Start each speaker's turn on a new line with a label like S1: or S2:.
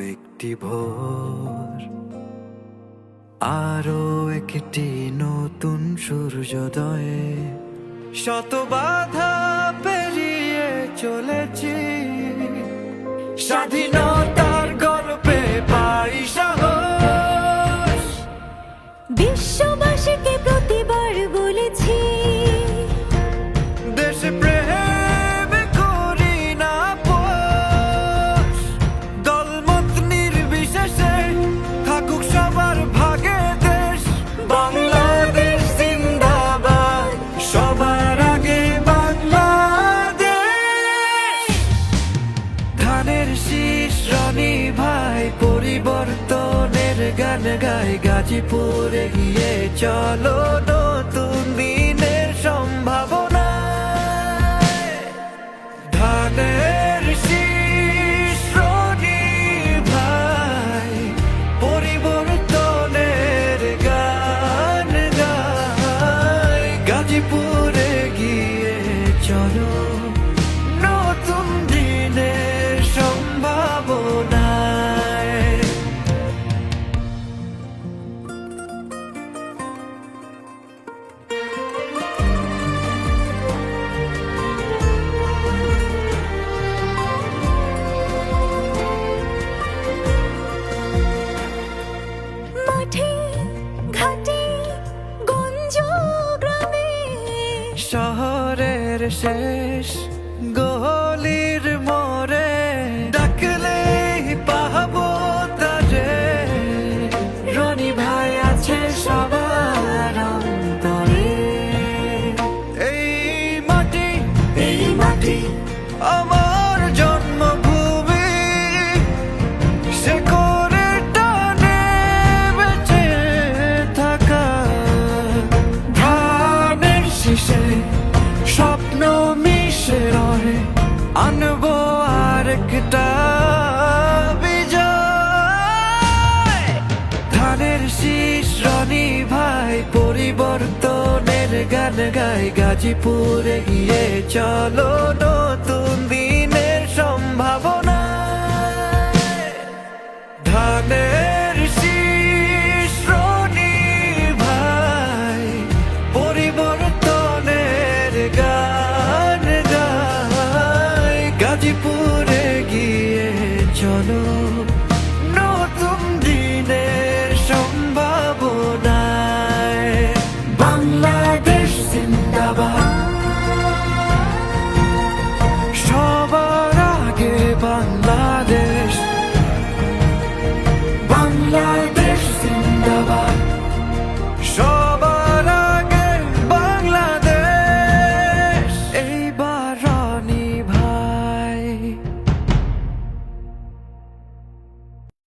S1: একটি ভোর। আরও একটি নতুন সূর্যোদয়ে শত বাধা পেরিয়ে চলেছি। স্বাধীনতার গল্পে পাই সাহস।
S2: বিশ্ববাসীকে প্রতিবার বলেছি
S1: গাজীপুরে গিয়ে চলো নতুন দিনের সম্ভাবনা। ধানের শীষ রনি ভাই, পরিবর্তনের গান গায় গাজীপুরে গিয়ে চলো। শহরের শেষ গলির মোড়ে ডাকলে পাহাবো তারে। রনি ভাই আছে সবার অন্তরে। এই মাটি এই মাটি। আমার জন্মভূমি সে করে টানে বেঁচে থাকা। ধানের শীষে আনব আরেকটা বিজয় ধানের শীষ রনি ভাই পরিবর্তনের গান গাই গাজীপুরে গিয়ে চলো। চলো